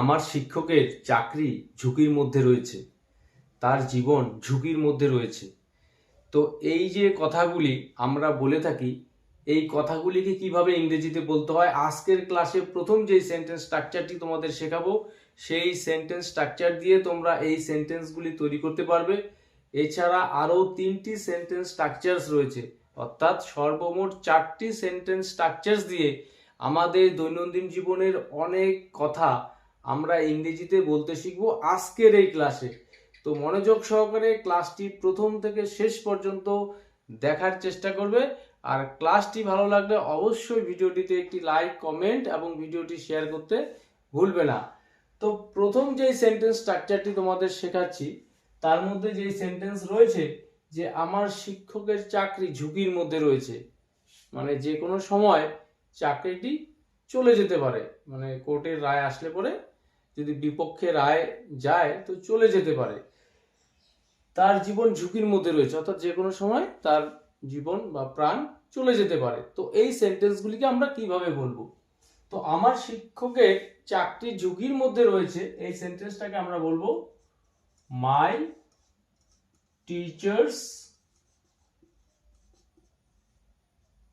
আমার শিক্ষকের চাকরি ঝুঁকির মধ্যে রয়েছে, তার জীবন ঝুঁকির মধ্যে রয়েছে। তো এই যে কথাগুলি আমরা বলে থাকি, এই কথাগুলিকে কীভাবে ইংরেজিতে বলতে হয়? আজকের ক্লাসে প্রথম যে সেন্টেন্স স্ট্রাকচারটি তোমাদের শেখাবো, সেই সেন্টেন্স স্ট্রাকচার দিয়ে তোমরা এই সেন্টেন্সগুলি তৈরি করতে পারবে। এছাড়া আরও তিনটি সেন্টেন্স স্ট্রাকচারস রয়েছে, অর্থাৎ সর্বমোট চারটি সেন্টেন্স স্ট্রাকচারস দিয়ে আমাদের দৈনন্দিন জীবনের অনেক কথা আমরা ইংরেজিতে বলতে শিখব আজকের এই ক্লাসে তো মনোযোগ সহকারে ক্লাসটি প্রথম থেকে শেষ পর্যন্ত দেখার চেষ্টা করবে। আর ক্লাসটি ভালো লাগলে অবশ্যই ভিডিওটিতে একটি লাইক কমেন্ট এবং ভিডিওটি শেয়ার করতে ভুলবে না। তো প্রথম যে সেন্টেন্স স্ট্রাকচারটি তোমাদের শেখাচ্ছি, তার মধ্যে যে সেন্টেন্স রয়েছে, যে আমার শিক্ষকের চাকরি ঝুঁকির মধ্যে রয়েছে মানে যে কোনো সময় চাকরিটি চলে যেতে পারে মানে কোর্টের রায় আসলে পরে যদি বিপক্ষে রায় যায়, তো চলে যেতে পারে। তার জীবন ঝুঁকির মধ্যে রয়েছে, অর্থাৎ যে কোনো সময় তার জীবন বা প্রাণ চলে যেতে পারে। তো এই সেন্টেন্সগুলিকে আমরা কীভাবে বলব? তো আমার শিক্ষকের চাকরি ঝুঁকির মধ্যে রয়েছে, এই সেন্টেন্সটাকে আমরা বলব my teacher's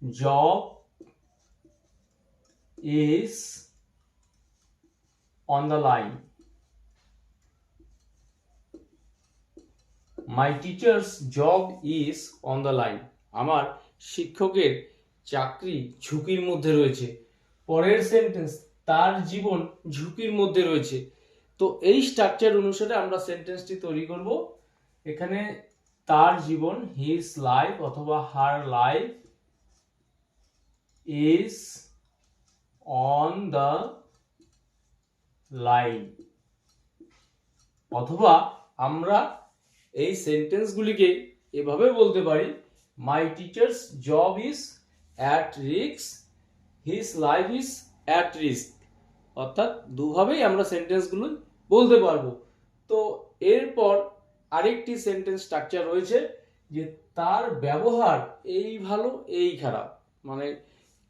job is on the line. My teacher's job is on the line. আমার শিক্ষকের চাকরি ঝুঁকির মধ্যে রয়েছে পরের সেন্টেন্স তার জীবন ঝুঁকির মধ্যে রয়েছে তো এই স্ট্রাকচার অনুসারে আমরা সেন্টেন্সটি তৈরি করব এখানে তার জীবন হিজ লাইফ অথবা her life is on the line. অথবা আমরা এই সেন্টেন্সগুলিকে এভাবে বলতে পারি my teacher's job is at risk his life is at risk অর্থাৎ দুভাবেই আমরা সেন্টেন্সগুলো বলতে পারব। তো এরপর আরেকটি সেন্টেন্স স্ট্রাকচার রয়েছে যে তার ব্যবহার এই ভালো, এই খারাপ। মানে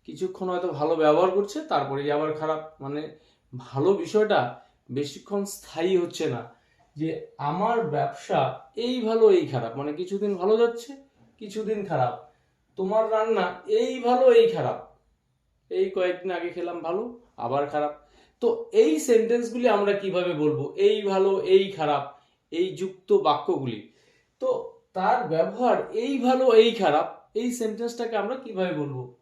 কিছুক্ষণ হয়তো ভালো ব্যবহার করছে তারপরেই আবার খারাপ। মানে ভালো বিষয়টা বেশিক্ষণ স্থায়ী হচ্ছে না, যে আমার ব্যবসা এই ভালো, এই খারাপ। মানে কিছুদিন ভালো যাচ্ছে, কিছুদিন খারাপ। তোমার রান্না এই ভালো, এই খারাপ। এই কয়েকদিন আগে খেলাম ভালো, আবার খারাপ। তো এই সেন্টেন্সগুলি আমরা কীভাবে বলব? এই ভালো, এই খারাপ, এই যুক্ত বাক্যগুলি। তো তার ব্যবহার এই ভালো, এই খারাপ, এই সেন্টেন্সটাকে আমরা কীভাবে বলব?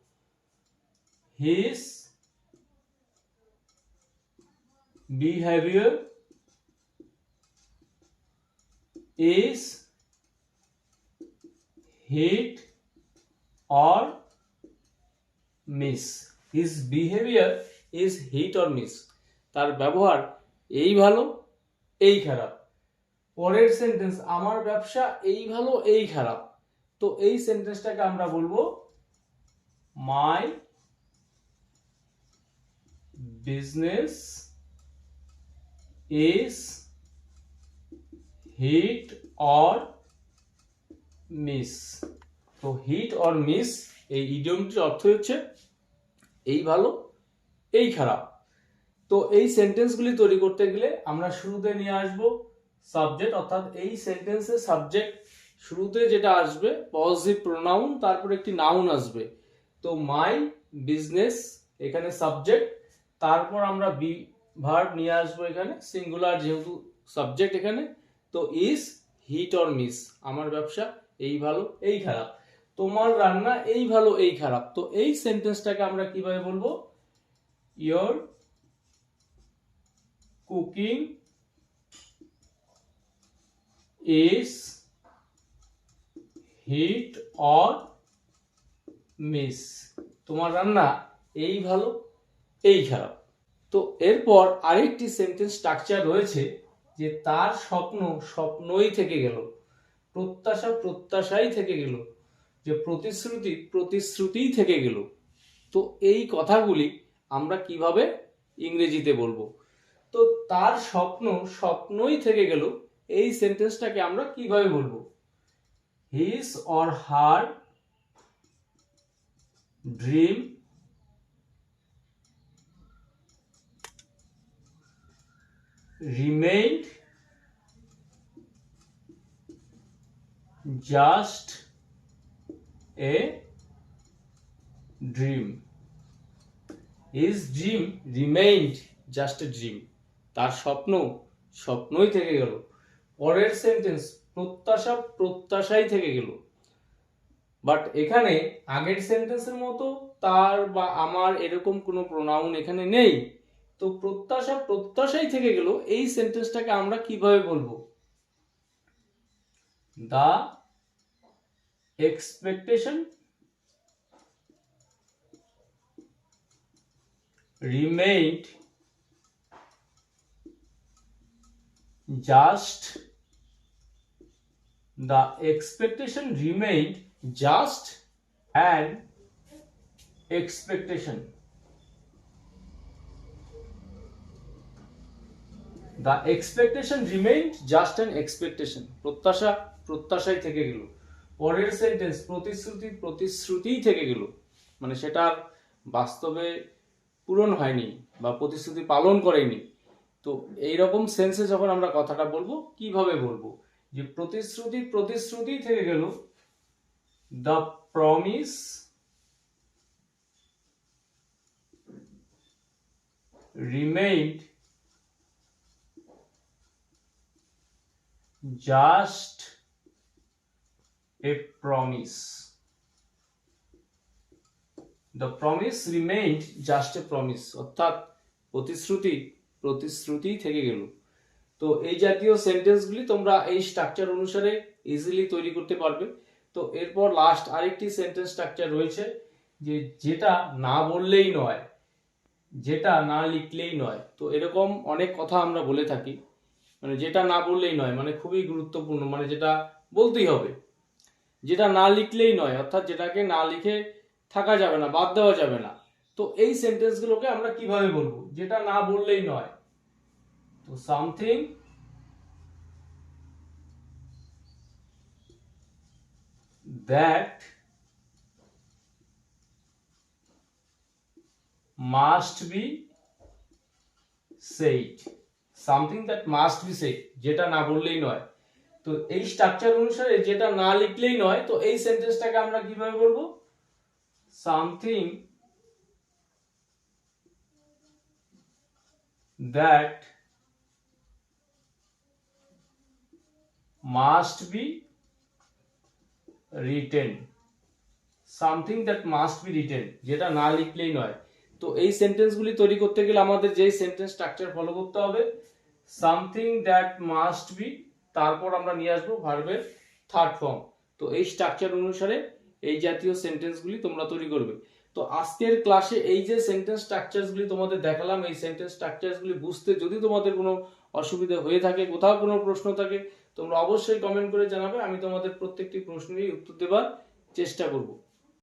his behavior is hit or miss. His behavior is hit or miss. তার ব্যবহার এই ভালো, এই খারাপ। পরের সেন্টেন্স আমার ব্যবসা এই ভালো, এই খারাপ। তো এই সেন্টেন্সটাকে আমরা বলব মাই business is hit or miss. তো হিট অর মিস এই ইডিয়মটির অর্থ হচ্ছে এই ভালো, এই খারাপ। তো এই সেন্টেন্সগুলি তৈরি করতে গেলে আমরা শুরুতে নিয়ে আসব সাবজেক্ট অর্থাৎ এই সেন্টেন্সের সাবজেক্ট শুরুতে যেটা আসবে পজিটিভ প্রোনাউন তারপর একটি নাউন আসবে। তো মাই বিজনেস এখানে সাবজেক্ট তারপর আমরা বি ভার্ব নিয়ে আসব এখানে সিঙ্গুলার যেহেতু সাবজেক্ট এখানে, তো ইজ হিট অর মিস আমার ব্যবসা এই ভালো, এই খারাপ। তোমার রান্না এই ভালো, এই খারাপ। তো এই সেন্টেন্সটাকে আমরা কীভাবে বলব? Your cooking is hit or miss তোমার রান্না এই ভালো, এই খারাপ। তো এরপর আরেকটি সেন্টেন্স স্ট্রাকচার রয়েছে যে তার স্বপ্ন স্বপ্নই থেকে গেল, প্রত্যাশা প্রত্যাশাই থেকে গেল, যে প্রতিশ্রুতি প্রতিশ্রুতিই থেকে গেল। তো এই কথাগুলি আমরা কীভাবে ইংরেজিতে বলব? তো তার স্বপ্ন স্বপ্নই থেকে গেল, এই সেন্টেন্সটাকে আমরা কীভাবে বলব? His or her dream remained just a dream. His dream remained just a dream. তার স্বপ্ন স্বপ্নই থেকে গেল। পরের সেন্টেন্স প্রত্যাশা প্রত্যাশাই থেকে গেল। বাট এখানে আগের সেন্টেন্সের মতো তার বা আমার এরকম কোনো প্রোনাউন এখানে নেই। তো প্রত্যাশা প্রত্যাশাই থেকে গেল এই সেন্টেন্সটাকে আমরা কীভাবে বলব the expectation remained just the expectation remained just an expectation the expectation remained just an expectation. প্রত্যাশা, প্রত্যাশাই থেকে গেল। পরের সেন্টেন্স প্রতিশ্রুতি প্রতিশ্রুতিই থেকে গেল। মানে সেটা বাস্তবে পূরণ হয়নি বা প্রতিশ্রুতি পালন করেনি। তো এই রকম সেন্সে যখন আমরা কথাটা বলব, কীভাবে বলব? যে প্রতিশ্রুতি প্রতিশ্রুতি থেকে গেল the promise remained just a promise. The promise remained just a promise অর্থাৎ প্রতিশ্রুতি প্রতিশ্রুতি থেকে গেল। তো এই জাতীয় সেন্টেন্সগুলি তোমরা এই স্ট্রাকচার অনুসারে ইজিলি তৈরি করতে পারবে। তো এরপর লাস্ট আরেকটি সেন্টেন্স স্ট্রাকচার রয়েছে যে যেটা না বললেই নয়, যেটা না লিখলেই নয়। তো এরকম অনেক কথা আমরা বলে থাকি। মানে যেটা না বললেই নয় মানে খুবই গুরুত্বপূর্ণ মানে যেটা বলতেই হবে। যেটা না লিখলেই নয়, অর্থাৎ যেটাকে না লিখে থাকা যাবে না, বাদ দেওয়া যাবে না। তো এই সেন্টেন্সগুলোকে আমরা কীভাবে বলব? যেটা না বললেই নয়। তো something that must be said. Something that must be said যেটা না বললেই নয়। তো এই স্ট্রাকচার অনুসারে যেটা না লিখলেই নয়, তো এই সেন্টেন্সটাকে আমরা কীভাবে বলব? Something that must be written something that must be written, যেটা না লিখলেই নয়। তো এই সেন্টেন্সগুলি তৈরি করতে গেলে আমাদের যেই সেন্টেন্স স্ট্রাকচার ফলো করতে হবে সামথিং দ্যাট মাস্ট বি তারপর আমরা নিয়ে আসব ভার্বের থার্ড ফর্ম তো এই স্ট্রাকচার অনুসারে এই জাতীয় সেন্টেন্সগুলি তোমরা তৈরি করবে। তো আজকের ক্লাসে এই যে সেন্টেন্স স্ট্রাকচারসগুলি তোমাদের দেখালাম, এই সেন্টেন্স স্ট্রাকচারসগুলি বুঝতে যদি তোমাদের কোনো অসুবিধা হয়ে থাকে, কোথাও কোনো প্রশ্ন থাকে, তোমরা অবশ্যই কমেন্ট করে জানাবে, আমি তোমাদের প্রত্যেকটি প্রশ্নেরই উত্তর দেওয়ার চেষ্টা করব।